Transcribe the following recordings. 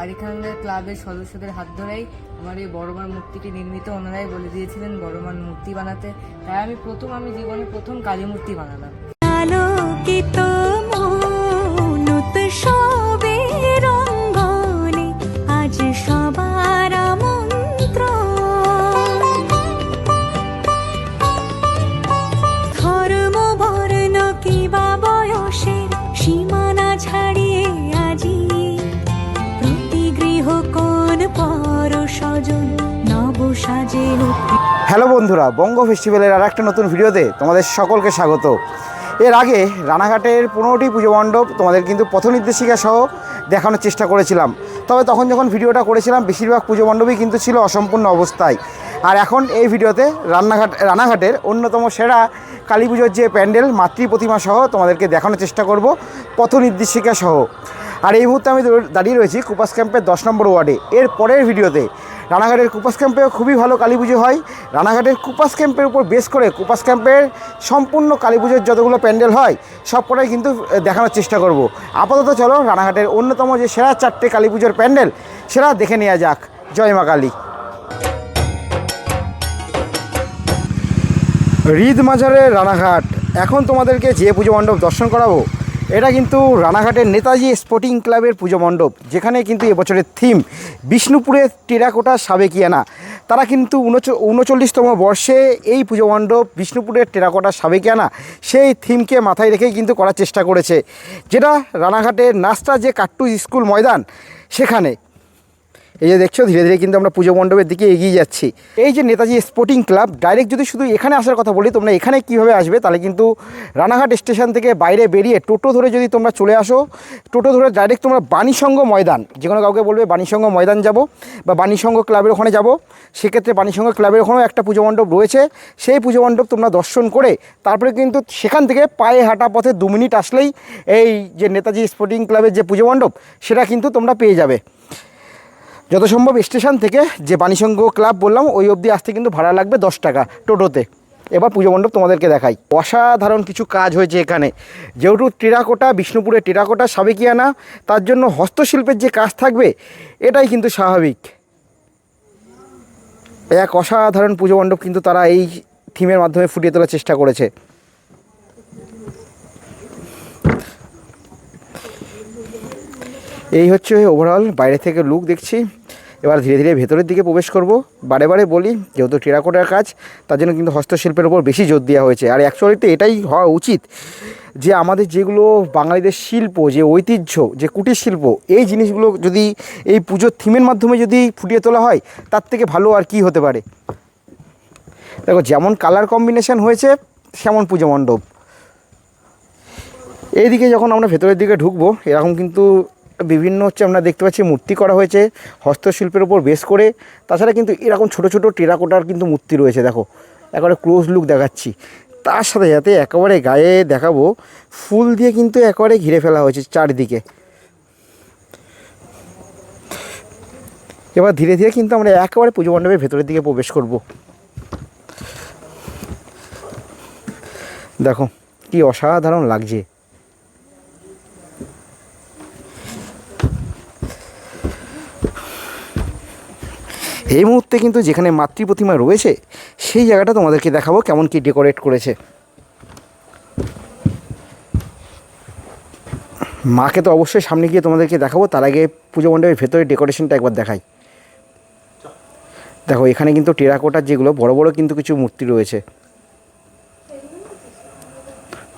আর এখানকার ক্লাবের সদস্যদের হাত ধরেই আমার এই বড় মার মূর্তিটি নির্মিত ওনারাই বলে দিয়েছিলেন বড় মার মূর্তি বানাতে। তাই আমি প্রথম, আমি জীবনে প্রথম কালী মূর্তি বানালাম। ধর্ম সীমানা ছাড়িয়ে হ্যালো বন্ধুরা, বঙ্গ ফেস্টিভ্যালের আর একটা নতুন ভিডিওতে তোমাদের সকলকে স্বাগত। এর আগে রানাঘাটের পনেরোটি পুজো মণ্ডপ তোমাদের কিন্তু পথ নির্দেশিকা সহ দেখানোর চেষ্টা করেছিলাম। তবে তখন যখন ভিডিওটা করেছিলাম, বেশিরভাগ পুজো মণ্ডপই কিন্তু ছিল অসম্পূর্ণ অবস্থায়। আর এখন এই ভিডিওতে রান্নাঘাট, রানাঘাটের অন্যতম সেরা কালী পুজোর যে প্যান্ডেল, মাতৃ প্রতিমা সহ তোমাদেরকে দেখানোর চেষ্টা করব পথ নির্দেশিকা সহ। আর এই মুহূর্তে আমি দাঁড়িয়ে রয়েছি কুপাস ক্যাম্পের দশ নম্বর ওয়ার্ডে। এর পরের ভিডিওতে রানাঘাটের কুপাস ক্যাম্পেও খুবই ভালো কালী পুজো হয়। রানাঘাটের কুপাস ক্যাম্পের উপর বেস করে কুপাস ক্যাম্পের সম্পূর্ণ কালী পুজোর যতগুলো প্যান্ডেল হয় সব কটাই কিন্তু দেখানোর চেষ্টা করব। আপাতত চলো, রানাঘাটের অন্যতম যে সেরা চারটে কালী পুজোর প্যান্ডেল সেরা দেখে নেওয়া যাক। জয় মা কালী। হৃদ মাজারের রানাঘাট, এখন তোমাদেরকে যে পুজো মণ্ডপ দর্শন করাবো এটা কিন্তু রানাঘাটের নেতাজি স্পোর্টিং ক্লাবের পুজো মণ্ডপ, যেখানে কিন্তু এবছরের থিম বিষ্ণুপুরের টেরাকোটা সাবেকিয়ানা। তারা কিন্তু উনচ- উনচল্লিশতম বর্ষে এই পুজো মণ্ডপ বিষ্ণুপুরের টেরাকোটা সাবেকিয়ানা, সেই থিমকে মাথায় রেখেই কিন্তু করার চেষ্টা করেছে। যেটা রানাঘাটের নাস্তা যে কাট্টু স্কুল ময়দান, সেখানে এই যে দেখছ, ধীরে ধীরে কিন্তু আমরা পুজো মণ্ডপের দিকে এগিয়ে যাচ্ছি। এই যে নেতাজি স্পোর্টিং ক্লাব ডাইরেক্ট যদি শুধু এখানে আসার কথা বলি, তোমরা এখানে কীভাবে আসবে? তাহলে কিন্তু রানাঘাট স্টেশন থেকে বাইরে বেরিয়ে টোটো ধরে যদি তোমরা চলে আসো, টোটো ধরে ডাইরেক্ট তোমরা বাণীসংঘ ময়দান, যে কোনো কাউকে বলবে বাণীসংঘ ময়দান যাব, বা বাণীসংঘ ক্লাবের ওখানে যাব। সেক্ষেত্রে বাণীসংঘ ক্লাবের ওখানেও একটা পুজো মণ্ডপ রয়েছে। সেই পুজো মণ্ডপ তোমরা দর্শন করে, তারপরে কিন্তু সেখান থেকে পায়ে হাঁটা পথে দু মিনিট আসলেই এই যে নেতাজি স্পোর্টিং ক্লাবের যে পুজো মণ্ডপ, সেটা কিন্তু তোমরা পেয়ে যাবে। যত সম্ভব স্টেশন থেকে যে বাণীসংঘ ক্লাব বললাম, ওই অবধি আসতে কিন্তু ভাড়া লাগবে দশ টাকা টোটোতে। এবার পুজো মণ্ডপ তোমাদেরকে দেখাই। অসাধারণ কিছু কাজ হয়েছে এখানে। যেহেতু টেরাকোটা বিষ্ণুপুরের টেরাকোটা, সাবেকিয়ানা, তার জন্য হস্তশিল্পের যে কাজ থাকবে, এটাই কিন্তু স্বাভাবিক। এক অসাধারণ পুজো মণ্ডপ কিন্তু তারা এই থিমের মাধ্যমে ফুটিয়ে তোলার চেষ্টা করেছে। এই হচ্ছে ওভারঅল বাইরে থেকে লুক দেখছি। এবার ধীরে ধীরে ভেতরের দিকে প্রবেশ করব। বারে বারে বলি, যেহেতু টেরাকোটার কাজ, তার জন্য কিন্তু হস্তশিল্পের উপর বেশি জোর দেওয়া হয়েছে। আর অ্যাকচুয়ালি তো এটাই হওয়া উচিত যে আমাদের যেগুলো বাঙালিদের শিল্প, যে ঐতিহ্য, যে কুটির শিল্প, এই জিনিসগুলো যদি এই পুজোর থিমের মাধ্যমে যদি ফুটিয়ে তোলা হয়, তার থেকে ভালো আর কি হতে পারে? দেখো, যেমন কালার কম্বিনেশন হয়েছে, সেমন পুজো মণ্ডপ। এইদিকে যখন আমরা ভেতরের দিকে ঢুকবো, এরকম কিন্তু বিভিন্ন হচ্ছে আমরা দেখতে পাচ্ছি মূর্তি করা হয়েছে, হস্তশিল্পের উপর বেস করে। তাছাড়া কিন্তু এরকম ছোট ছোট টেরাকোটার কিন্তু মূর্তি রয়েছে, দেখো। একেবারে ক্লোজ লুক দেখাচ্ছি। তার সাথে সাথে একেবারে গায়ে দেখাবো, ফুল দিয়ে কিন্তু একেবারে ঘিরে ফেলা হয়েছে চারিদিকে। এবার ধীরে ধীরে কিন্তু আমরা একেবারে পুজো মণ্ডপের ভেতরের দিকে প্রবেশ করব। দেখো, কি অসাধারণ লাগছে। এই মুহূর্তে কিন্তু যেখানে মাতৃ প্রতিমা রয়েছে, সেই জায়গাটা তোমাদেরকে দেখাবো কেমন কি ডেকোরেট করেছে। মাকে তো অবশ্যই সামনে গিয়ে তোমাদেরকে দেখাবো, তার আগে পুজো মণ্ডপের ভেতরে ডেকোরেশনটা একবার দেখাই। দেখো, এখানে কিন্তু টেরাকোটার যেগুলো বড় বড় কিন্তু কিছু মূর্তি রয়েছে।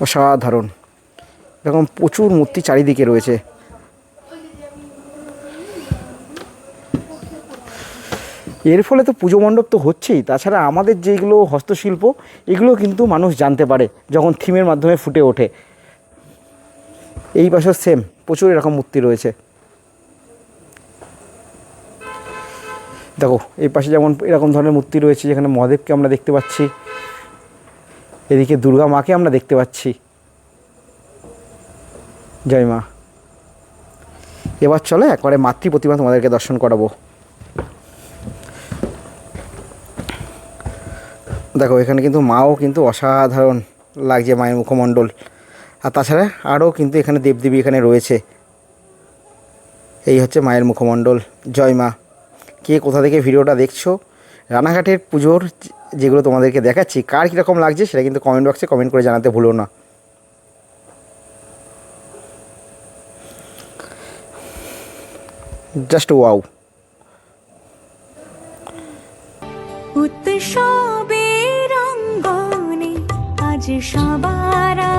অসাধারণ। এরকম প্রচুর মূর্তি চারিদিকে রয়েছে। এর ফলে তো পুজো মণ্ডপ তো হচ্ছেই। তাছাড়া আমাদের যেগুলো হস্তশিল্প, এগুলো কিন্তু মানুষ জানতে পারে যখন থিমের মাধ্যমে ফুটে ওঠে। এই পাশেও সেম প্রচুর এরকম মূর্তি রয়েছে। দেখো, এই পাশে যেমন এরকম ধরনের মূর্তি রয়েছে, যেখানে মহাদেবকে আমরা দেখতে পাচ্ছি। এদিকে দুর্গা মাকে আমরা দেখতে পাচ্ছি। জয় মা। এবার চলো একবারে মাতৃ প্রতিমা তোমাদেরকে দর্শন করাবো। দেখো, এখানে কিন্তু মাও কিন্তু অসাধারণ লাগছে মায়ের মুখমণ্ডল। আর তাছাড়া আরও কিন্তু এখানে দেবদেবী এখানে রয়েছে। এই হচ্ছে মায়ের মুখমণ্ডল। জয় মা। কে কোথা থেকে ভিডিওটা দেখছ? রানাঘাটের পুজোর যেগুলো তোমাদেরকে দেখাচ্ছি, কার কীরকম লাগছে সেটা কিন্তু কমেন্ট বক্সে কমেন্ট করে জানাতে ভুলো না। জাস্ট ওয়াও অঙ্গনে সবার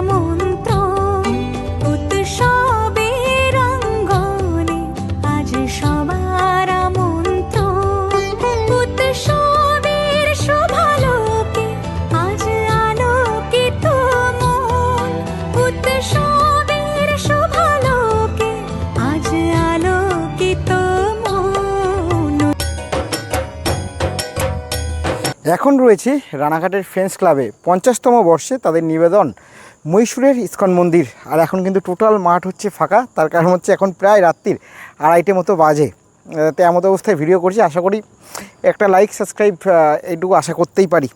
এখন রয়েছে রানাঘাটের ফ্রেন্স ক্লাবে পঞ্চাশতম বর্ষে তাদের নিবেদন মহীশূরের ইস্কন মন্দির। আর এখন কিন্তু টোটাল মাঠ হচ্ছে ফাঁকা তার কারণ হচ্ছে এখন প্রায় রাত্রির আড়াইটে মতো বাজে। আহ, তো এমতো অবস্থায় ভিডিও করছি। আশা করি একটা লাইক সাবস্ক্রাইব এইটুকু আশা করতেই পারি।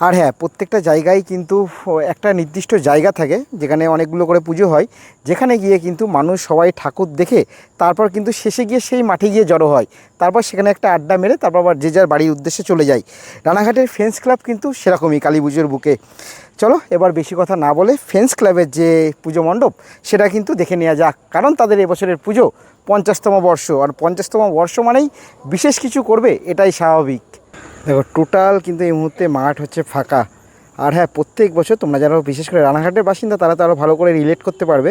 আর হ্যাঁ প্রত্যেকটা জায়গায় কিন্তু একটা নির্দিষ্ট জায়গা থাকে, যেখানে অনেকগুলো করে পুজো হয়। যেখানে গিয়ে কিন্তু মানুষ সবাই ঠাকুর দেখে, তারপর কিন্তু শেষে গিয়ে সেই মাঠে গিয়ে জড়ো হয়। তারপর সেখানে একটা আড্ডা মেরে, তারপর আবার যে যার বাড়ির উদ্দেশ্যে চলে যায়। রানাঘাটের ফ্রেন্ডস ক্লাব কিন্তু সেরকমই কালী পুজোর বুকে। চলো, এবার বেশি কথা না বলে ফ্রেন্ডস ক্লাবের যে পুজো মণ্ডপ, সেটা কিন্তু দেখে নেওয়া যাক। কারণ তাদের এবছরের পুজো পঞ্চাশতম বর্ষ, আর পঞ্চাশতম বর্ষ মানেই বিশেষ কিছু করবে, এটাই স্বাভাবিক। দেখো টোটাল কিন্তু এই মুহূর্তে মাঠ হচ্ছে ফাঁকা। আর হ্যাঁ প্রত্যেক বছর তোমরা যারা বিশেষ করে রানাঘাটের বাসিন্দা, তারা তো আরও ভালো করে রিলেট করতে পারবে।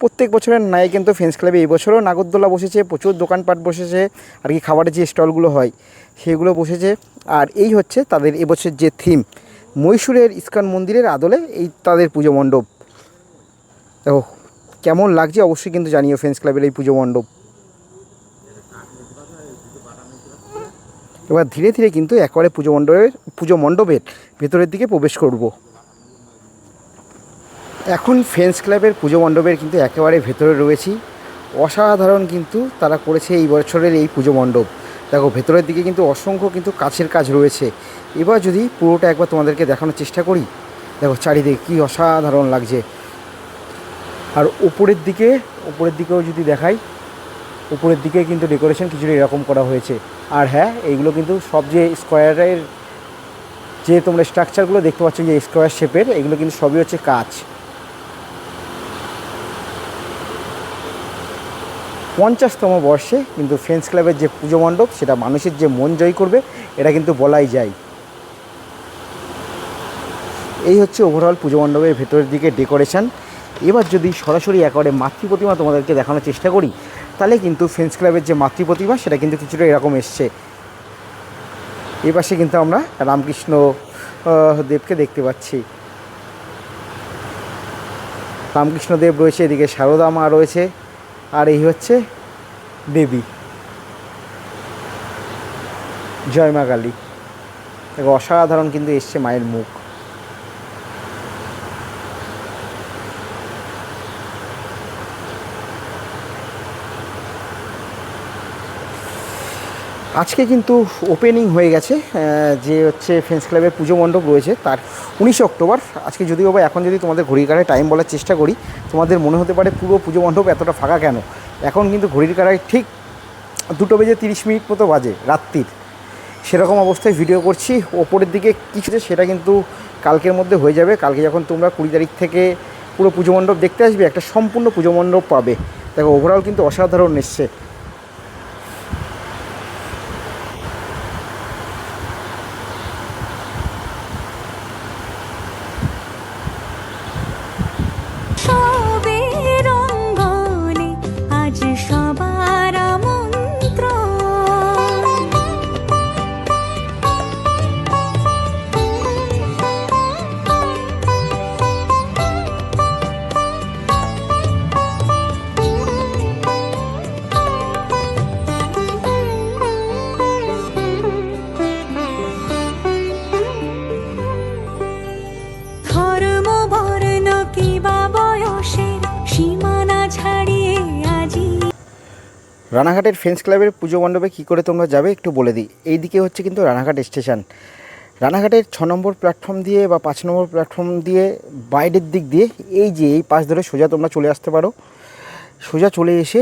প্রত্যেক বছরের ন্যায় কিন্তু ফ্রেন্ডস ক্লাবে এই বছরও নাগরদোলা বসেছে, প্রচুর দোকানপাট বসেছে, আর কি খাবারের যে স্টলগুলো হয়, সেগুলো বসেছে। আর এই হচ্ছে তাদের এবছর যে থিম মহীশূরের ইস্কন মন্দিরের আদলে এই তাদের পুজো মণ্ডপ। দেখো, কেমন লাগছে অবশ্যই কিন্তু জানিও ফ্রেন্ডস ক্লাবের এই পুজো মণ্ডপ। এবার ধীরে ধীরে কিন্তু একেবারে পুজো মণ্ডপের পুজো মণ্ডপের ভেতরের দিকে প্রবেশ করব। এখন ফ্রেন্স ক্লাবের পুজো মণ্ডপের কিন্তু একেবারে ভেতরে রয়েছি। অসাধারণ কিন্তু তারা করেছে এই বছরের এই পুজো মণ্ডপ। দেখো, ভেতরের দিকে কিন্তু অসংখ্য কিন্তু কাছের কাজ রয়েছে। এবার যদি পুরোটা একবার তোমাদেরকে দেখানোর চেষ্টা করি, দেখো চারিদিকে কী অসাধারণ লাগছে। আর উপরের দিকে, উপরের দিকেও যদি দেখাই উপরের দিকে কিন্তু ডেকোরেশন কিছুটা এরকম করা হয়েছে। আর হ্যাঁ এইগুলো কিন্তু সব যে স্কোয়ারের যে তোমরা স্ট্রাকচারগুলো দেখতে পাচ্ছ যে স্কোয়ার শেপের এগুলো কিন্তু সবই হচ্ছে কাজ পঞ্চাশতম বর্ষে কিন্তু ফ্রেন্ডস ক্লাবের যে পুজো মণ্ডপ, সেটা মানুষের যে মন জয় করবে, এটা কিন্তু বলাই যায়। এই হচ্ছে ওভারঅল পুজো মণ্ডপের ভেতরের দিকে ডেকোরেশন এবার যদি সরাসরি একেবারে মাতৃ প্রতিমা তোমাদেরকে দেখানোর চেষ্টা করি তাহলে কিন্তু ফ্রেন্স ক্লাবের যে মাতৃ প্রতিমা সেটা কিন্তু কিছুটা এরকম এসছে। এপাশে কিন্তু আমরা রামকৃষ্ণ দেবকে দেখতে পাচ্ছি। রামকৃষ্ণ দেব রয়েছে, এদিকে সারদা মা রয়েছে, আর এই হচ্ছে দেবী। জয় মা কালী। অসাধারণ কিন্তু এসছে মায়ের মুখ। আজকে কিন্তু ওপেনিং হয়ে গেছে যে হচ্ছে ফ্রেন্ডস ক্লাবের পুজো মণ্ডপ রয়েছে, তার উনিশে অক্টোবর। আজকে যদিও বা এখন যদি তোমাদের ঘড়ির কাটায় টাইম বলার চেষ্টা করি, তোমাদের মনে হতে পারে পুরো পুজো মণ্ডপ এতটা ফাঁকা কেন? এখন কিন্তু ঘড়ির কাটায় ঠিক দুটো বেজে তিরিশ মিনিট মতো বাজে রাত্রির। সেরকম অবস্থায় ভিডিও করছি, ওপরের দিকে কিছু সেটা কিন্তু কালকের মধ্যে হয়ে যাবে। কালকে যখন তোমরা কুড়ি তারিখ থেকে পুরো পুজো মণ্ডপ দেখতে আসবে, একটা সম্পূর্ণ পুজো মণ্ডপ পাবে। দেখো ওভারঅল কিন্তু অসাধারণ এসছে। রানাঘাটের ফ্রেন্ডস ক্লাবের পুজো মণ্ডপে কী করে তোমরা যাবে একটু বলে দিই। এই দিকে হচ্ছে কিন্তু রানাঘাট স্টেশন। রানাঘাটের ছ নম্বর প্ল্যাটফর্ম দিয়ে বা পাঁচ নম্বর প্ল্যাটফর্ম দিয়ে বাইরের দিক দিয়ে এই যে এই পাশ ধরে সোজা তোমরা চলে আসতে পারো। সোজা চলে এসে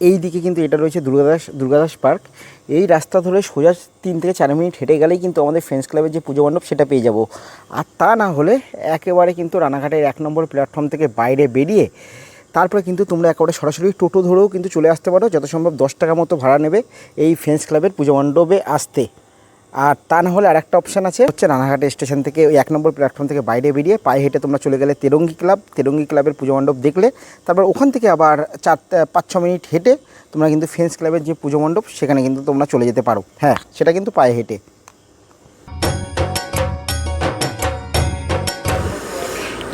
এই দিকে কিন্তু এটা রয়েছে দুর্গাদাস দুর্গাদাস পার্ক। এই রাস্তা ধরে সোজা তিন থেকে চার মিনিট হেঁটে গেলেই কিন্তু আমাদের ফ্রেন্ডস ক্লাবের যে পুজো মণ্ডপ সেটা পেয়ে যাব। আর তা না হলে একেবারে কিন্তু রানাঘাটের এক নম্বর প্ল্যাটফর্ম থেকে বাইরে বেরিয়ে তারপরে কিন্তু তোমরা একেবারে সরাসরি টোটো ধরেও কিন্তু চলে আসতে পারো। যত সম্ভব দশ টাকা মতো ভাড়া নেবে এই ফ্রেন্ডস ক্লাবের পুজো মণ্ডপে আসতে। আর তা না হলে আরেকটা অপশান আছে, হচ্ছে রানাঘাট স্টেশন থেকে ওই এক নম্বর প্ল্যাটফর্ম থেকে বাইরে বেরিয়ে পায়ে হেঁটে তোমরা চলে গেলে তেরঙ্গি ক্লাব। তেরঙ্গি ক্লাবের পুজো মণ্ডপ দেখলে তারপর ওখান থেকে আবার চার, পাঁচ, ছ মিনিট হেঁটে তোমরা কিন্তু ফ্রেন্ডস ক্লাবের যে পুজো মণ্ডপ, সেখানে কিন্তু তোমরা চলে যেতে পারো। হ্যাঁ সেটা কিন্তু পায়ে হেঁটে।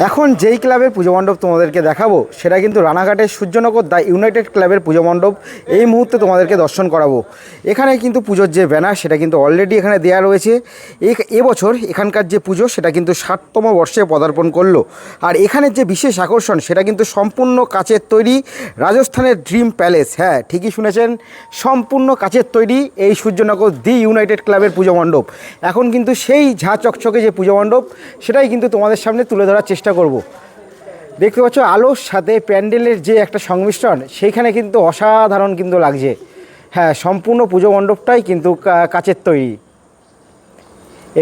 এখন যেই ক্লাবের পুজো মণ্ডপ তোমাদেরকে দেখাবো, সেটা কিন্তু রানাঘাটের সূর্যনগর দ্য ইউনাইটেড ক্লাবের পুজো মণ্ডপ। এই মুহূর্তে তোমাদেরকে দর্শন করাবো। এখানে কিন্তু পুজোর যে ব্যানার, সেটা কিন্তু অলরেডি এখানে দেওয়া রয়েছে। এবছর এখানকার যে পুজো, সেটা কিন্তু ষাটতম বর্ষে পদার্পণ করল। আর এখানের যে বিশেষ আকর্ষণ, সেটা কিন্তু সম্পূর্ণ কাচের তৈরি রাজস্থানের ড্রিম প্যালেস হ্যাঁ ঠিকই শুনেছেন, সম্পূর্ণ কাচের তৈরি এই সূর্যনগর দি ইউনাইটেড ক্লাবের পুজো মণ্ডপ। এখন কিন্তু সেই ঝা চকচকে যে পুজো মণ্ডপ, সেটাই কিন্তু তোমাদের সামনে তুলে ধরার চেষ্টা করব। দেখতে পাচ্ছ, আলোর সাথে প্যান্ডেলের যে একটা সংমিশ্রণ, সেইখানে কিন্তু অসাধারণ কিন্তু লাগছে। হ্যাঁ সম্পূর্ণ পুজো মণ্ডপটাই কিন্তু কাচের তৈরি।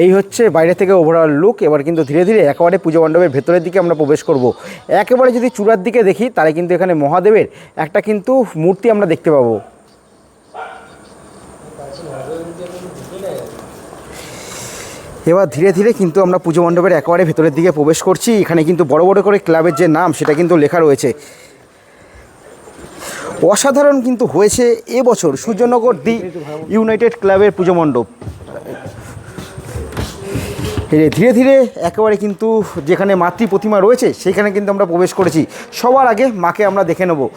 এই হচ্ছে বাইরে থেকে ওভারঅল লুক এবার কিন্তু ধীরে ধীরে একেবারে পুজো মণ্ডপের ভেতরের দিকে আমরা প্রবেশ করব। একেবারে যদি চূড়ার দিকে দেখি, তাহলে কিন্তু এখানে মহাদেবের একটা কিন্তু মূর্তি আমরা দেখতে পাবো। এবার ধীরে ধীরে কিন্তু আমরা পুজো মণ্ডপের একেবারে ভেতরের দিকে প্রবেশ করছি। এখানে কিন্তু বড় বড় করে ক্লাবের যে নাম, সেটা কিন্তু লেখা রয়েছে। অসাধারণ কিন্তু হয়েছে এবছর সূর্যনগর দি ইউনাইটেড ক্লাবের পুজো মণ্ডপ। ধীরে ধীরে একেবারে কিন্তু যেখানে মাতৃ প্রতিমা রয়েছে, সেখানে কিন্তু আমরা প্রবেশ করেছি। সবার আগে মাকে আমরা দেখে নেব।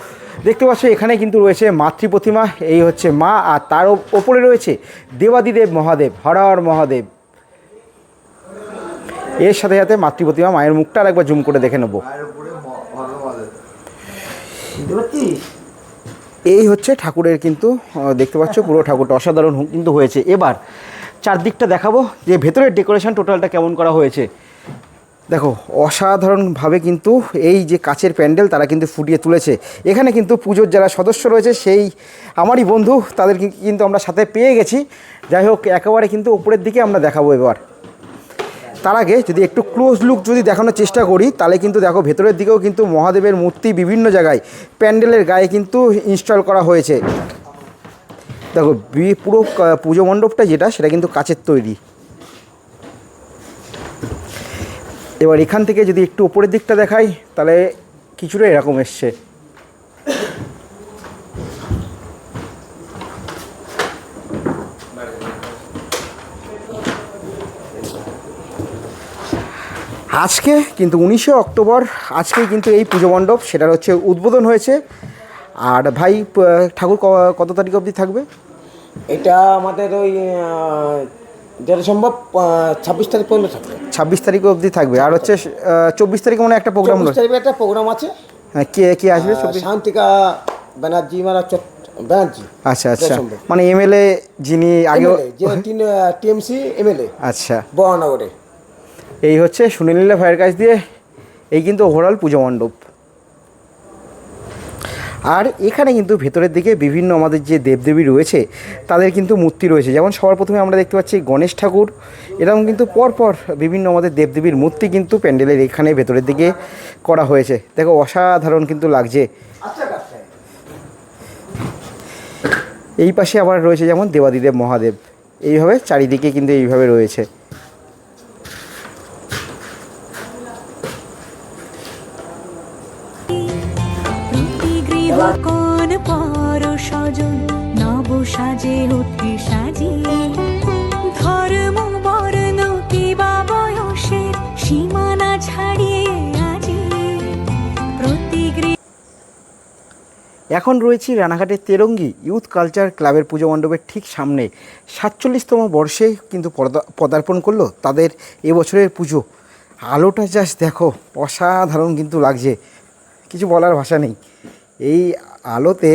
দেখতে পাচ্ছ, এখানে কিন্তু রয়েছে মাতৃ প্রতিমা, এই হচ্ছে মা, আর তার ওপ- ওপরে রয়েছে দেবাদিদেব মহাদেব, হর হর মহাদেব। এর সাথে সাথে মাতৃ প্রতিমা মায়ের মুখটা আর একবার জুম করে দেখে নেব। এই হচ্ছে ঠাকুরের কিন্তু দেখতে পাচ্ছ পুরো ঠাকুরটা অসাধারণ কিন্তু হয়েছে। এবার চারদিকটা দেখাবো যে ভেতরের ডেকোরেশন টোটালটা কেমন করা হয়েছে। দেখো, অসাধারণভাবে কিন্তু এই যে কাচের প্যান্ডেল তারা কিন্তু ফুটিয়ে তুলেছে। এখানে কিন্তু পুজোর যারা সদস্য রয়েছে, সেই আমারই বন্ধু, তাদেরকে কিন্তু আমরা সাথে পেয়ে গেছি। যাই হোক, একেবারে কিন্তু উপরের দিকে আমরা দেখাবো এবার। তার আগে যদি একটু ক্লোজ লুক যদি দেখানোর চেষ্টা করি, তাহলে কিন্তু দেখো ভেতরের দিকেও কিন্তু মহাদেবের মূর্তি বিভিন্ন জায়গায় প্যান্ডেলের গায়ে কিন্তু ইনস্টল করা হয়েছে। দেখো পুরো পুজো মণ্ডপটা যেটা, সেটা কিন্তু কাচের তৈরি। এবার এখান থেকে যদি একটু উপরের দিকটা দেখাই, তাহলে কিছুটা এরকম এসছে। আজকে কিন্তু উনিশে অক্টোবর আজকেই কিন্তু এই পুজো মণ্ডপ সেটার হচ্ছে উদ্বোধন হয়েছে। আর ভাই ঠাকুর কত তারিখ অবধি থাকবে? এটা আমাদের ওই যেটা সম্ভব ছাব্বিশ তারিখ পর্যন্ত থাকবে। ছাব্বিশ তারিখ অবধি থাকবে। আর হচ্ছে চব্বিশ তারিখে মনে একটা প্রোগ্রাম চব্বিশ তারিখে একটা প্রোগ্রাম আছে। হ্যাঁ কে কে আসবে শান্তিকা ব্যানার্জি মারা ব্যানার্জি। আচ্ছা আচ্ছা। মানে এমএলএ যিনি আগে টিএমসি এমএলএ আচ্ছা। বরানগরে এই হচ্ছে সুনীল ভাইয়ের কাছ দিয়ে, এই কিন্তু ওভারঅল পুজো মণ্ডপ। আর এখানে কিন্তু ভেতরের দিকে বিভিন্ন আমাদের যে দেবদেবী রয়েছে, তাদের কিন্তু মূর্তি রয়েছে। যেমন সবার প্রথমে আমরা দেখতে পাচ্ছি গণেশ ঠাকুর, এরকম কিন্তু পরপর বিভিন্ন আমাদের দেবদেবীর মূর্তি কিন্তু প্যান্ডেলের এখানে ভেতরের দিকে করা হয়েছে। দেখো, অসাধারণ কিন্তু লাগছে। এই পাশে আবার রয়েছে যেমন দেবাদিদেব মহাদেব। এইভাবে চারিদিকে কিন্তু এইভাবে রয়েছে। কোন পর সজন নব সাজে সাজিয়ে। ধর্ম, বর্ণ বয়সের সীমানা ছাড়িয়ে আজি। এখন রয়েছি রানাঘাটের তেরঙ্গি ইউথ কালচার ক্লাবের পুজো মণ্ডপের ঠিক সামনে। সাতচল্লিশতম বর্ষে কিন্তু পদা- পদার্পণ করল তাদের এবছরের পুজো। আলোটা জাস্ট দেখো, অসাধারণ কিন্তু লাগছে। কিছু বলার ভাষা নেই। এই আলোতে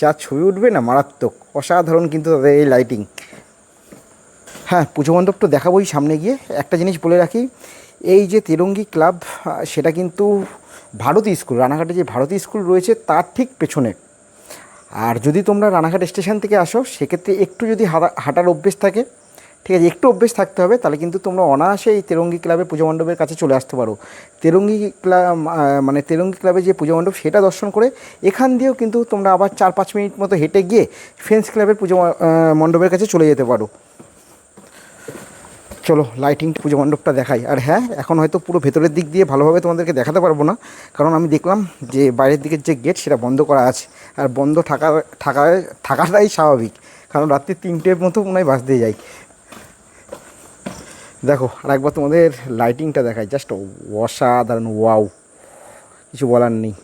যা ছবি উঠবে না মারাত্মক, অসাধারণ কিন্তু তাদের এই লাইটিং হ্যাঁ পুজো মণ্ডপ তো দেখাবোই সামনে গিয়ে। একটা জিনিস বলে রাখি, এই যে তেরঙ্গি ক্লাব, সেটা কিন্তু ভারতী স্কুল, রানাঘাটে যে ভারতী স্কুল রয়েছে তার ঠিক পেছনে। আর যদি তোমরা রানাঘাট স্টেশন থেকে আসো, সেক্ষেত্রে একটু যদি হাঁটার অভ্যেস থাকে ঠিক আছে, একটু অভ্যেস থাকতে হবে, তাহলে কিন্তু তোমরা অনায়াসে এই তেরঙ্গি ক্লাবের পুজো মণ্ডপের কাছে চলে আসতে পারো। তেরঙ্গি ক্লাব মানে তেরঙ্গি ক্লাবের যে পুজো মণ্ডপ, সেটা দর্শন করে এখান দিয়েও কিন্তু তোমরা আবার চার পাঁচ মিনিট মতো হেঁটে গিয়ে ফ্রেন্ডস ক্লাবের পুজো মণ্ডপের কাছে চলে যেতে পারো। চলো লাইটিং পুজো মণ্ডপটা দেখাই। আর হ্যাঁ এখন হয়তো পুরো ভেতরের দিক দিয়ে ভালোভাবে তোমাদেরকে দেখাতে পারব না, কারণ আমি দেখলাম যে বাইরের দিকের যে গেট সেটা বন্ধ করা আছে। আর বন্ধ থাকা থাকা থাকাটাই স্বাভাবিক, কারণ রাত্রি তিনটের মতো মনে হয় বাস দিয়ে যাই। দেখো আর একবার তোমাদের লাইটিংটা দেখায় জাস্ট অসাধারণ ওয়াও কিছু বলার নেই।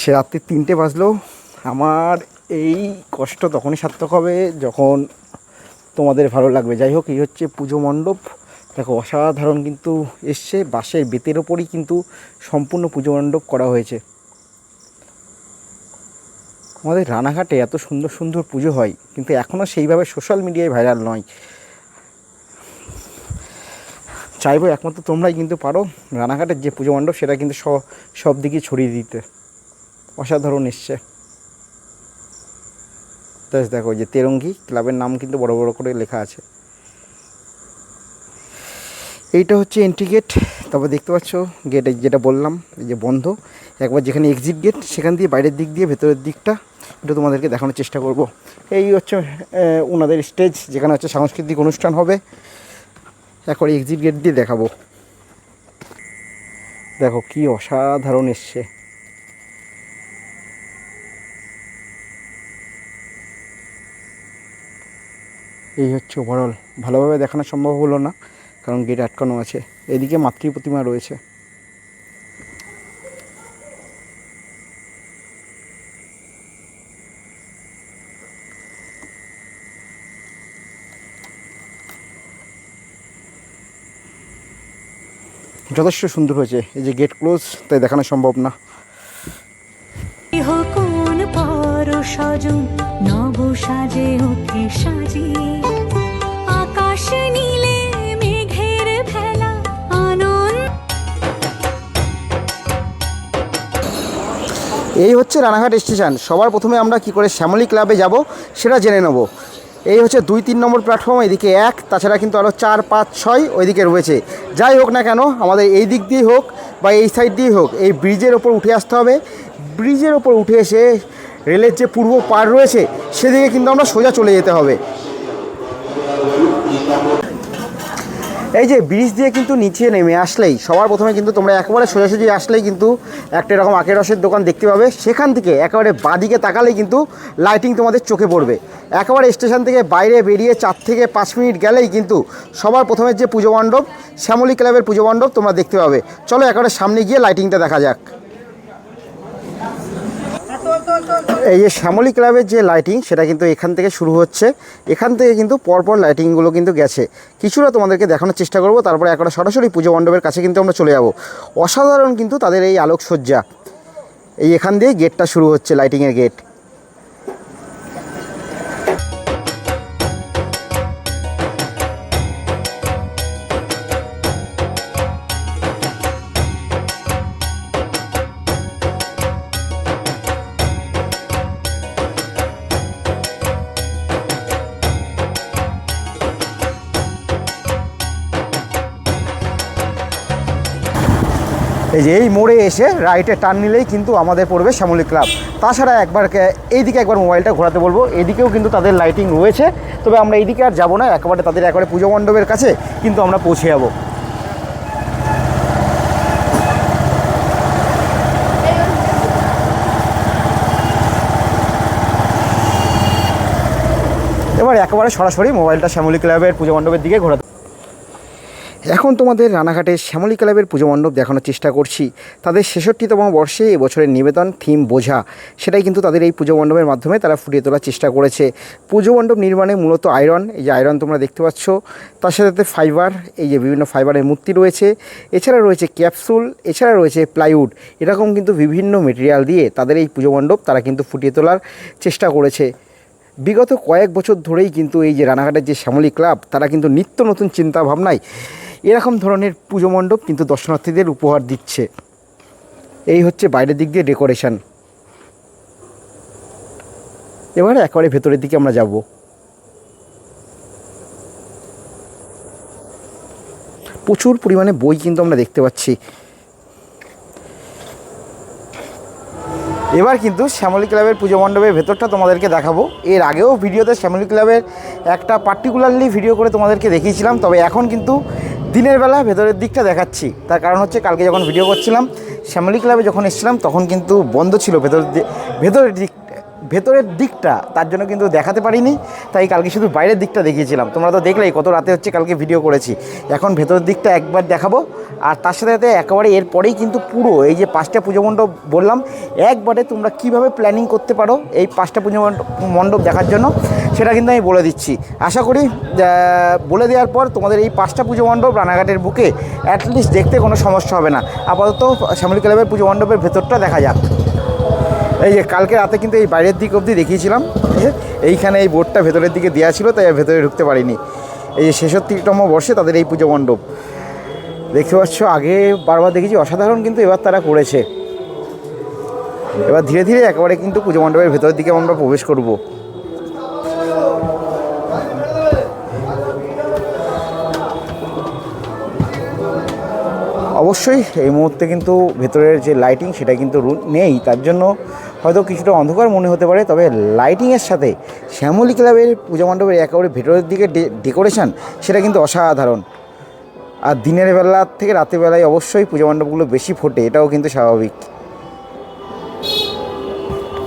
সে রাত্রি তিনটে বাজলেও আমার এই কষ্ট তখনই সার্থক হবে যখন তোমাদের ভালো লাগবে। যাই হোক, এই হচ্ছে পুজো মণ্ডপ। দেখো, অসাধারণ কিন্তু এসছে। বাঁশের বেতের ওপরই কিন্তু সম্পূর্ণ পুজো মণ্ডপ করা হয়েছে। আমাদের রানাঘাটে এত সুন্দর সুন্দর পুজো হয়, কিন্তু এখনও সেইভাবে সোশ্যাল মিডিয়ায় ভাইরাল নয়। চাইব একমাত্র তোমরাই কিন্তু পারো। রানাঘাটের যে পুজো মণ্ডপ, সেটা কিন্তু সব দিকে ছড়িয়ে দিতে। অসাধারণ এসছে। তাই দেখো যে তেরঙ্গি ক্লাবের নাম কিন্তু বড় বড় করে লেখা আছে। এইটা হচ্ছে এন্ট্রি গেট তারপর দেখতে পাচ্ছ গেটে যেটা বললাম, এই যে বন্ধ। একবার যেখানে এক্সিট গেট সেখান দিয়ে বাইরের দিক দিয়ে ভেতরের দিকটা এটা তোমাদেরকে দেখানোর চেষ্টা করব। এই হচ্ছে ওনাদের স্টেজ যেখানে হচ্ছে সাংস্কৃতিক অনুষ্ঠান হবে। একবার এক্সিট গেট দিয়ে দেখাবো। দেখো কি অসাধারণ এসছে। এই হচ্ছে ওভারঅল ভালোভাবে দেখানো সম্ভব হলো না, কারণ গেট আটকানো আছে। এদিকে মাতৃ প্রতিমা রয়েছে। যথেষ্ট সুন্দর হয়েছে। এই যে গেট ক্লোজ তাই দেখানো সম্ভব না। আকাশ নীলে মেঘের ভেলা আনন্দ। এই হচ্ছে রানাঘাট স্টেশন। সবার প্রথমে আমরা কি করে শ্যামলী ক্লাবে যাব সেটা জেনে নেব। এই হচ্ছে দুই তিন নম্বর প্ল্যাটফর্ম এদিকে এক, তাছাড়া কিন্তু আরও চার, পাঁচ, ছয় ওইদিকে রয়েছে। যাই হোক না কেন, আমাদের এই দিক দিয়েই হোক বা এই সাইড দিয়েই হোক, এই ব্রিজের ওপর উঠে আসতে হবে। ব্রিজের ওপর উঠে এসে রেলের যে পূর্ব পার রয়েছে, সেদিকে কিন্তু আমরা সোজা চলে যেতে হবে। এই যে ব্রিজ দিয়ে কিন্তু নিচে নেমে আসলেই, সবার প্রথমে কিন্তু তোমরা একেবারে সোজাসুজি আসলেই কিন্তু একটা এরকম আখের রসের দোকান দেখতে পাবে। সেখান থেকে একেবারে বাদিকে তাকালেই কিন্তু লাইটিং তোমাদের চোখে পড়বে। একেবারে স্টেশন থেকে বাইরে বেরিয়ে চার থেকে পাঁচ মিনিট গেলেই কিন্তু সবার প্রথমে যে পুজো মণ্ডপ, শ্যামলী ক্লাবের পুজো মণ্ডপ তোমরা দেখতে পাবে। চলো একেবারে সামনে গিয়ে লাইটিংটা দেখা যাক। এই যে শ্যামলী ক্লাবের যে লাইটিং সেটা কিন্তু এখান থেকে শুরু হচ্ছে। এখান থেকে কিন্তু পরপর লাইটিংগুলো কিন্তু গেছে। কিছুটা তোমাদেরকে দেখানোর চেষ্টা করব, তারপরে একটা সরাসরি পুজো মণ্ডপের কাছে কিন্তু আমরা চলে যাব। অসাধারণ কিন্তু তাদের এই আলোকসজ্জা। এই এখান দিয়ে গেটটা শুরু হচ্ছে লাইটিংয়ের গেট এই যে এই মোড়ে এসে রাইটে টার্ন নিলেই কিন্তু আমাদের পড়বে শ্যামলী ক্লাব তাছাড়া একবার এইদিকে একবার মোবাইলটা ঘোরাতে বলব এদিকেও কিন্তু তাদের লাইটিং রয়েছে। তবে আমরা এইদিকে আর যাব না, একেবারে তাদের একেবারে পুজো মণ্ডপের কাছে কিন্তু আমরা পৌঁছে যাব। এবার একেবারে সরাসরি মোবাইলটা শ্যামলী ক্লাবের পুজো মণ্ডপের দিকে ঘোরাতে এখন তোমাদের রানাঘাটের শ্যামলী ক্লাবের পুজো মণ্ডপ দেখানোর চেষ্টা করছি। তাদের ছেষট্টিতম বর্ষে এবছরের নিবেদন থিম বোঝা। সেটাই কিন্তু তাদের এই পুজো মণ্ডপের মাধ্যমে তারা ফুটিয়ে তোলার চেষ্টা করেছে। পুজো মণ্ডপ নির্মাণে মূলত আয়রন, এই যে আয়রন তোমরা দেখতে পাচ্ছ। তার সাথে সাথে ফাইবার, এই যে বিভিন্ন ফাইবারের মূর্তি রয়েছে। এছাড়া রয়েছে ক্যাপসুল, এছাড়া রয়েছে প্লাইউড। এরকম কিন্তু বিভিন্ন মেটেরিয়াল দিয়ে তাদের এই পুজো মণ্ডপ তারা কিন্তু ফুটিয়ে তোলার চেষ্টা করেছে। বিগত কয়েক বছর ধরেই কিন্তু এই যে রানাঘাটের যে শ্যামলী ক্লাব, তারা কিন্তু নিত্য নতুন চিন্তা ভাবনায় এরকম ধরনের পুজো মণ্ডপ কিন্তু দর্শনার্থীদের উপহার দিচ্ছে। এই হচ্ছে বাইরের দিক দিয়ে ডেকোরেশন এবারে একেবারে ভেতরের দিকে আমরা যাব। প্রচুর পরিমাণে বই কিন্তু আমরা দেখতে পাচ্ছি। এবার কিন্তু শ্যামলী ক্লাবের পুজো মণ্ডপের ভেতরটা তোমাদেরকে দেখাবো। এর আগেও ভিডিওতে শ্যামলী ক্লাবের একটা পার্টিকুলারলি ভিডিও করে তোমাদেরকে দেখিয়েছিলাম, তবে এখন কিন্তু দিনের বেলা ভেতরের দিকটা দেখাচ্ছি। তার কারণ হচ্ছে কালকে যখন ভিডিও করছিলাম, শ্যামলি ক্লাবে যখন এসেছিলাম, তখন কিন্তু বন্ধ ছিল ভেতরের ভেতরের দিক ভেতরের দিকটা তার জন্য কিন্তু দেখাতে পারিনি, তাই কালকে শুধু বাইরের দিকটা দেখিয়েছিলাম। তোমরা তো দেখলেই কত রাতে হচ্ছে কালকে ভিডিও করেছি। এখন ভেতরের দিকটা একবার দেখাবো, আর তার সাথে সাথে একেবারে এরপরেই কিন্তু পুরো এই যে পাঁচটা পুজো মণ্ডপ বললাম, একবারে তোমরা কীভাবে প্ল্যানিং করতে পারো এই পাঁচটা পুজো মণ্ডপ- দেখার জন্য, সেটা কিন্তু আমি বলে দিচ্ছি। আশা করি বলে দেওয়ার পর তোমাদের এই পাঁচটা পুজো মণ্ডপ রানাঘাটের বুকে অ্যাটলিস্ট দেখতে কোনো সমস্যা হবে না। আপাতত শ্যামলী ক্লাবের পুজো মণ্ডপের ভেতরটা দেখা যাক। এই যে কালকে রাতে কিন্তু এই বাইরের দিক অবধি দেখিয়েছিলাম এইখানে এই বোর্ডটা ভেতরের দিকে দেওয়া ছিল, তাই ভেতরে ঢুকতে পারিনি। এই যে ছেষট্টিতম বর্ষে তাদের এই পুজো মণ্ডপ। দেখতে পাচ্ছ, আগে বারবার দেখেছি, অসাধারণ কিন্তু এবার তারা করেছে। এবার ধীরে ধীরে একেবারে কিন্তু পুজো মণ্ডপের ভেতরের দিকে আমরা প্রবেশ করব। অবশ্যই এই মুহূর্তে কিন্তু ভেতরের যে লাইটিং সেটা কিন্তু নেই। তার জন্য হয়তো কিছুটা অন্ধকার মনে হতে পারে, তবে লাইটিংয়ের সাথে শ্যামলী ক্লাবের পূজা মণ্ডপের একেবারে ভেতরের দিকে ডেকোরেশন সেটা কিন্তু অসাধারণ। আর দিনের বেলা থেকে রাতের বেলায় অবশ্যই পূজা মণ্ডপগুলো বেশি ফোটে, এটাও কিন্তু স্বাভাবিক।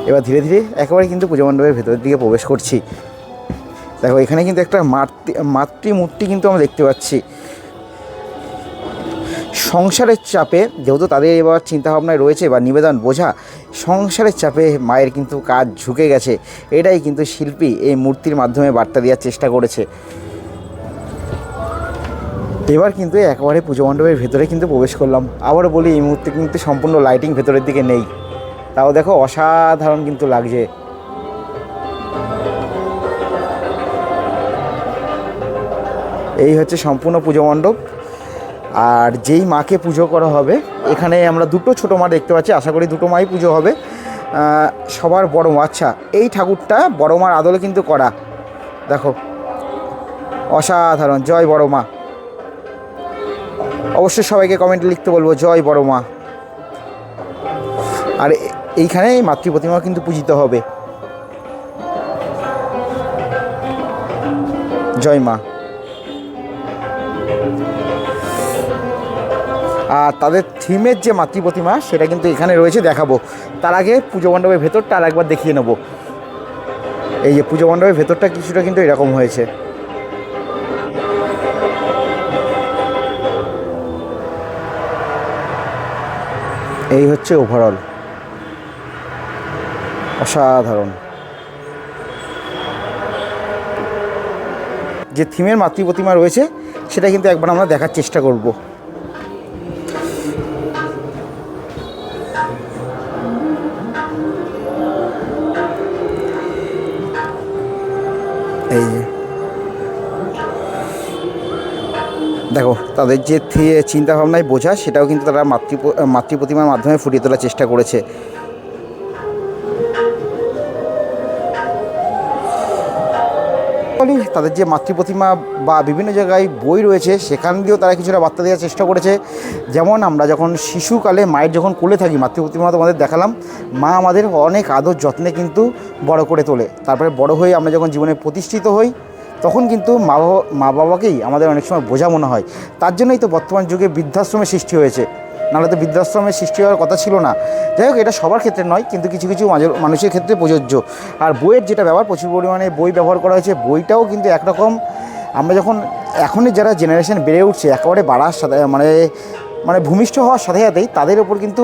এবার ধীরে ধীরে একেবারে কিন্তু পূজা মণ্ডপের ভেতরের দিকে প্রবেশ করছি। দেখো, এখানে কিন্তু একটা মাতৃ মাতৃমূর্তি কিন্তু আমরা দেখতে পাচ্ছি। সংসারের চাপে, যেহেতু তাদের এবার চিন্তাভাবনায় রয়েছে বা নিবেদন বোঝা, সংসারের চাপে মায়ের কিন্তু কাজ ঝুঁকে গেছে। এটাই কিন্তু শিল্পী এই মূর্তির মাধ্যমে বার্তা দেওয়ার চেষ্টা করেছে। এবার কিন্তু একেবারে পুজো মণ্ডপের ভেতরে কিন্তু প্রবেশ করলাম। আবারও বলি, এই মুহূর্তে কিন্তু সম্পূর্ণ লাইটিং ভেতরের দিকে নেই। তাও দেখো অসাধারণ কিন্তু লাগছে। এই হচ্ছে সম্পূর্ণ পুজো মণ্ডপ। আর যেই মাকে পুজো করা হবে, এখানে আমরা দুটো ছোটো মা দেখতে পাচ্ছি, আশা করি দুটো মাই পুজো হবে। সবার বড় মা আচ্ছা এই ঠাকুরটা বড় মার আদলে কিন্তু করা। দেখো, অসাধারণ, জয় বড় মা। অবশ্যই সবাইকে কমেন্টে লিখতে বলব, জয় বড় মা। আর এইখানে এই মাতৃ প্রতিমা কিন্তু পূজিত হবে। জয় মা। আর তাদের থিমের যে মাতৃ প্রতিমা সেটা কিন্তু এখানে রয়েছে, দেখাবো। তার আগে পুজো মণ্ডপের ভেতরটা আর একবার দেখিয়ে নেব। এই যে পুজো মণ্ডপের ভেতরটা কিছুটা কিন্তু এরকম হয়েছে। এই হচ্ছে ওভারঅল অসাধারণ। যে থিমের মাতৃ প্রতিমা রয়েছে, সেটা কিন্তু একবার আমরা দেখার চেষ্টা করব। দেখো, তাদের যে চিন্তাভাবনায় বোঝা, সেটাও কিন্তু তারা মাতৃ মাতৃ প্রতিমার মাধ্যমে ফুটিয়ে তোলার চেষ্টা করেছে। তাদের যে মাতৃ প্রতিমা বা বিভিন্ন জায়গায় বই রয়েছে, সেখান দিয়েও তারা কিছুটা বার্তা দেওয়ার চেষ্টা করেছে। যেমন, আমরা যখন শিশুকালে মায়ের যখন কোলে থাকি মাতৃ প্রতিমা তোমাদের দেখালাম, মা আমাদের অনেক আদর যত্নে কিন্তু বড় করে তোলে। তারপরে বড় হয়ে আমরা যখন জীবনে প্রতিষ্ঠিত হই তখন কিন্তু মা বাবা, মা বাবাকেই আমাদের অনেক সময় বোঝা মনে হয়। তার জন্যই তো বর্তমান যুগে বৃদ্ধাশ্রমের সৃষ্টি হয়েছে। নাহলে তো বৃদ্ধাশ্রমের সৃষ্টি হওয়ার কথা ছিল না। যাই হোক, এটা সবার ক্ষেত্রে নয়, কিন্তু কিছু কিছু মানুষের ক্ষেত্রে প্রযোজ্য। আর বইয়ের যেটা ব্যবহার, প্রচুর পরিমাণে বই ব্যবহার করা হয়েছে। বইটাও কিন্তু একরকম। আমরা যখন, এখনই যারা জেনারেশন বেড়ে উঠছে, একেবারে বাড়ার সাথে মানে মানে ভূমিষ্ঠ হওয়ার সাথে সাথেই তাদের ওপর কিন্তু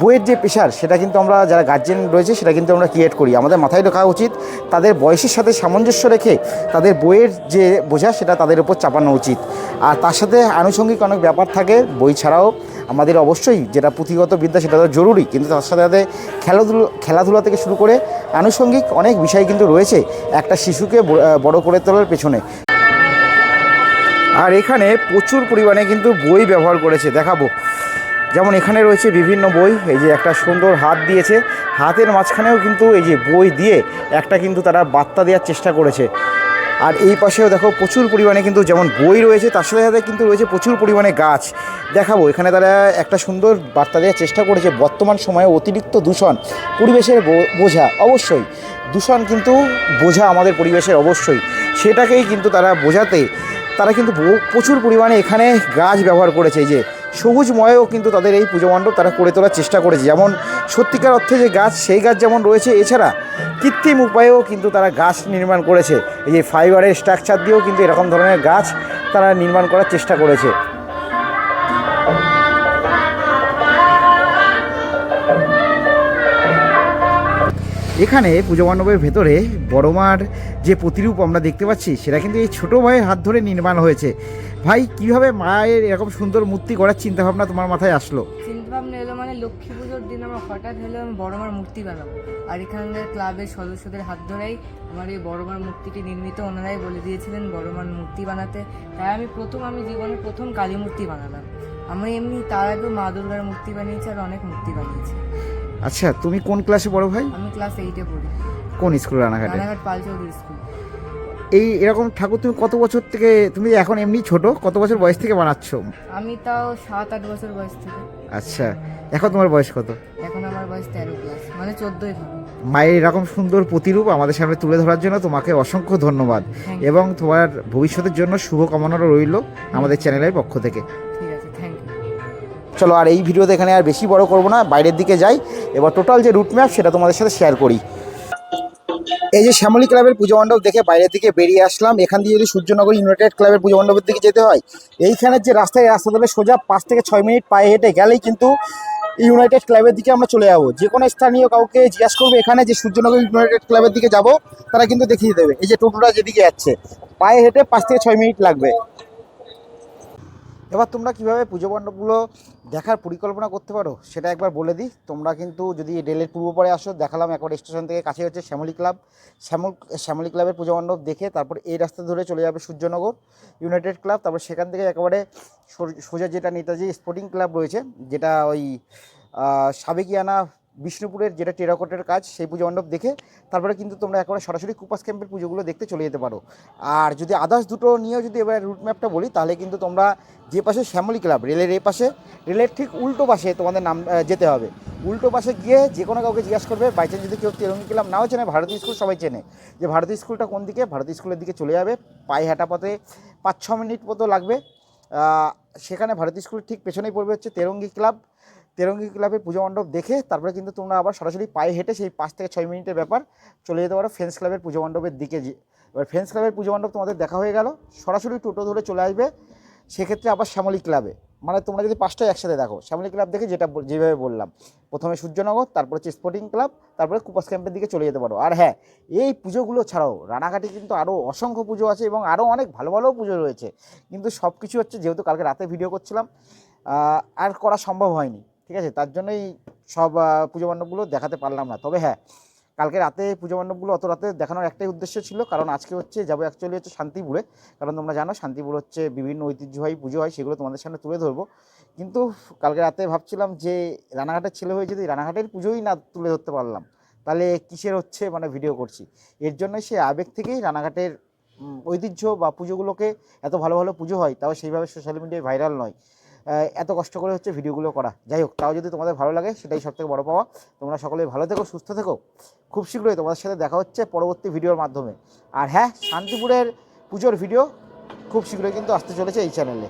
বইয়ের যে প্রেশার সেটা কিন্তু আমরা যারা গার্জেন রয়েছে, সেটা কিন্তু আমরা ক্রিয়েট করি। আমাদের মাথায় রাখা উচিত তাদের বয়সের সাথে সামঞ্জস্য রেখে তাদের বইয়ের যে বোঝা, সেটা তাদের উপর চাপানো উচিত। আর তার সাথে আনুষঙ্গিক অনেক ব্যাপার থাকে, বই ছাড়াও আমাদের অবশ্যই যেটা পুঁথিগত বিদ্যা, সেটা তো জরুরি। কিন্তু তার সাথে সাথে খেলাধুলো, খেলাধুলা থেকে শুরু করে আনুষঙ্গিক অনেক বিষয় কিন্তু রয়েছে একটা শিশুকে বড় করে তোলার পেছনে। আর এখানে প্রচুর পরিমাণে কিন্তু বই ব্যবহার করেছে, দেখাবো। যেমন এখানে রয়েছে বিভিন্ন বই, এই যে একটা সুন্দর হাত দিয়েছে, হাতের মাঝখানেও কিন্তু এই যে বই দিয়ে একটা কিন্তু তারা বার্তা দেওয়ার চেষ্টা করেছে। আর এই পাশেও দেখো প্রচুর পরিমাণে কিন্তু যেমন বই রয়েছে, তার সাথে সাথে কিন্তু রয়েছে প্রচুর পরিমাণে গাছ। দেখাবো, এখানে তারা একটা সুন্দর বার্তা দেওয়ার চেষ্টা করেছে, বর্তমান সময়ে অতিরিক্ত দূষণ, পরিবেশের বোঝা, অবশ্যই। দূষণ কিন্তু বোঝা আমাদের পরিবেশের অবশ্যই। সেটাকেই কিন্তু তারা বোঝাতে তারা কিন্তু প্রচুর পরিমাণে এখানে গাছ ব্যবহার করেছে। যে সবুজময়ও কিন্তু তাদের এই পুজো মণ্ডপ তারা করে তোলার চেষ্টা করেছে। যেমন সত্যিকার অর্থে যে গাছ, সেই গাছ যেমন রয়েছে, এছাড়া কৃত্রিম উপায়েও কিন্তু তারা গাছ নির্মাণ করেছে। এই যে ফাইবারের স্ট্রাকচার দিয়েও কিন্তু এরকম ধরনের গাছ তারা নির্মাণ করার চেষ্টা করেছে। এখানে পুজো মণ্ডপের ভেতরে বড়মার যে প্রতিরূপ আমরা দেখতে পাচ্ছি, সেটা কিন্তু এই ছোটো ভাইয়ের হাত ধরে নির্মাণ হয়েছে। ভাই, কীভাবে মায়ের এরকম সুন্দর মূর্তি করার চিন্তাভাবনা তোমার মাথায় আসলো? চিন্তা ভাবনা এলো মানে লক্ষ্মী পুজোর দিন আমার হঠাৎ হলো আমি বড় মার মূর্তি বানাবো। আর এখানকার ক্লাবের সদস্যদের হাত ধরেই আমার এই বড় মার মূর্তিটি নির্মিত। ওনারাই বলে দিয়েছিলেন বড় মার মূর্তি বানাতে। তাই আমি প্রথম, আমি জীবনে প্রথম কালী মূর্তি বানালাম। আমি এমনি তার আগেও মা দুর্গার মূর্তি বানিয়েছি আর অনেক মূর্তি বানিয়েছি। আচ্ছা তুমি কোন ক্লাসে বড় ভাই? আমি ক্লাস এইটে পড়ি। কোন স্কুল রানাঘাটে? রানাঘাট পালচৌধুরী স্কুল এই এরকম ঠাকুর তুমি কত বছর থেকে তুমি এখন এমনি ছোট কত বছর বয়স থেকে বানাচ্ছ? আমি তাও সাত আট বছর বয়স থেকে। আচ্ছা এখন তোমার বয়স কত? এখন আমার বয়স তেরো ক্লাস মানে চোদ্দোই মায়ের এরকম সুন্দর প্রতিরূপ আমাদের সামনে তুলে ধরার জন্য তোমাকে অসংখ্য ধন্যবাদ। এবং তোমার ভবিষ্যতের জন্য শুভকামনারও রইল আমাদের চ্যানেলের পক্ষ থেকে। চলো আর এই ভিডিওতে এখানে আর বেশি বড় করব না, বাইরের দিকে যাই। এবার টোটাল যে রুট ম্যাপ সেটা তোমাদের সাথে শেয়ার করি। এই যে শ্যামলী ক্লাবের পুজো মণ্ডপ দেখে বাইরের দিকে বেরিয়ে আসলাম। এখান দিয়ে যদি সূর্যনগর ইউনাইটেড ক্লাবের পুজো মণ্ডপের দিকে যেতে হয়, এইখানের যে রাস্তায় রাস্তা ধরে সোজা পাঁচ থেকে ছয় মিনিট পায়ে হেঁটে গেলেই কিন্তু ইউনাইটেড ক্লাবের দিকে আমরা চলে যাব। যে কোনো স্থানীয় কাউকে জিজ্ঞাসা করবে, এখানে যে সূর্যনগর ইউনাইটেড ক্লাবের দিকে যাব? তারা কিন্তু দেখিয়ে দেবে। এই যে টোটোটা যেদিকে যাচ্ছে, পায়ে হেঁটে পাঁচ থেকে ছয় মিনিট লাগবে। এবার তোমরা কীভাবে পুজো মণ্ডপগুলো দেখার পরিকল্পনা করতে পারো, সেটা একবার বলে দিই। তোমরা কিন্তু যদি রেলের পূর্ব পরে আসো, দেখালাম একবার স্টেশন থেকে কাছে হচ্ছে শ্যামলী ক্লাব। শ্যামল, শ্যামলী ক্লাবের পুজো মণ্ডপ দেখে তারপর এই রাস্তা ধরে চলে যাবে সূর্যনগর ইউনাইটেড ক্লাব। তারপর সেখান থেকে একেবারে সোজা যেটা নেতাজি স্পোর্টিং ক্লাব রয়েছে, যেটা ওই সাবেকিয়ানা বিষ্ণুপুরের যেটা টেরাকটের কাজ, সেই পুজো মণ্ডপ দেখে তারপরে কিন্তু তোমরা একেবারে সরাসরি কুপাস ক্যাম্পের পুজোগুলো দেখতে চলে যেতে পারো। আর যদি আদার্স দুটো নিয়েও যদি এবার রুট ম্যাপটা বলি, তাহলে কিন্তু তোমরা যে পাশে শ্যামলী ক্লাব, রেলের এই পাশে, রেলের ঠিক উল্টো পাশে তোমাদের নাম যেতে হবে। উল্টো পাশে গিয়ে যে কোনো কাউকে জিজ্ঞাসা করবে বাই চান্স যদি কেউ তেরঙ্গি ক্লাব নাও চেনে ভারতীয় স্কুল সবাই চেনে। যে ভারতীয় স্কুলটা কোন দিকে? ভারতীয় স্কুলের দিকে চলে যাবে, পায়ে হাঁটা পথে পাঁচ ছ মিনিট মতো লাগবে। সেখানে ভারতীয় স্কুলের ঠিক পেছনেই পড়বে হচ্ছে তেরঙ্গি ক্লাব। তেরঙ্গি ক্লাবের পুজো মণ্ডপ দেখে তারপরে কিন্তু তোমরা আবার সরাসরি পায়ে হেঁটে সেই পাঁচ থেকে ছয় মিনিটের ব্যাপার চলে যেতে পারো ফ্রেন্স ক্লাবের পুজো মণ্ডপের দিকে এবার ফ্রেন্স ক্লাবের পুজো মণ্ডপ তোমাদের দেখা হয়ে গেল। সরাসরি টোটো ধরে চলে আসবে, সেক্ষেত্রে আবার শ্যামলী ক্লাবে। মানে তোমরা যদি পাঁচটায় একসাথে দেখো, শ্যামলী ক্লাব দেখে যেটা যেভাবে বললাম। প্রথমে সূর্যনগর, তারপর হচ্ছে স্পোর্টিং ক্লাব তারপরে কুপাস ক্যাম্পের দিকে চলে যেতে পারো। আর হ্যাঁ এই পুজোগুলো ছাড়াও রানাঘাটে কিন্তু আরও অসংখ্য পুজো আছে এবং আরও অনেক ভালো ভালো পুজো রয়েছে। কিন্তু সব কিছু হচ্ছে, যেহেতু কালকে রাতে ভিডিও করছিলাম আর করা সম্ভব হয়নি। ঠিক আছে? তার জন্যই সব পুজো মণ্ডপগুলো দেখাতে পারলাম না। তবে হ্যাঁ কালকে রাতে পুজো মণ্ডপগুলো অত রাতে দেখানোর একটাই উদ্দেশ্য ছিল, কারণ আজকে হচ্ছে যাব অ্যাকচুয়ালি হচ্ছে শান্তিপুরে। কারণ তোমরা জানো, শান্তিপুর হচ্ছে বিভিন্ন ঐতিহ্যবাহী পুজো হয়, সেগুলো তোমাদের সামনে তুলে ধরবো। কিন্তু কালকে রাতে ভাবছিলাম যে রানাঘাটের ছেলে হয়ে যদি রানাঘাটের পুজোই না তুলে ধরতে পারলাম, তাহলে কিসের হচ্ছে মানে ভিডিও করছি? এর জন্যই সে আবেগ থেকেই রানাঘাটের ঐতিহ্য বা পুজোগুলোকে এত ভালো ভালো পুজো হয়, তাও সেইভাবে সোশ্যাল মিডিয়ায় ভাইরাল নয়। এত কষ্ট করে হচ্ছে ভিডিওগুলো করা। যাই হোক, তাও যদি তোমাদের ভালো লাগে, সেটাই সবথেকে বড় পাওয়া। তোমরা সকলে ভালো থেকো, সুস্থ থেকো। খুব শীঘ্রই তোমাদের সাথে দেখা হচ্ছে পরবর্তী ভিডিওর মাধ্যমে। আর হ্যাঁ শান্তিপুরের পুজোর ভিডিও খুব শীঘ্রই কিন্তু আসতে চলেছে এই চ্যানেলে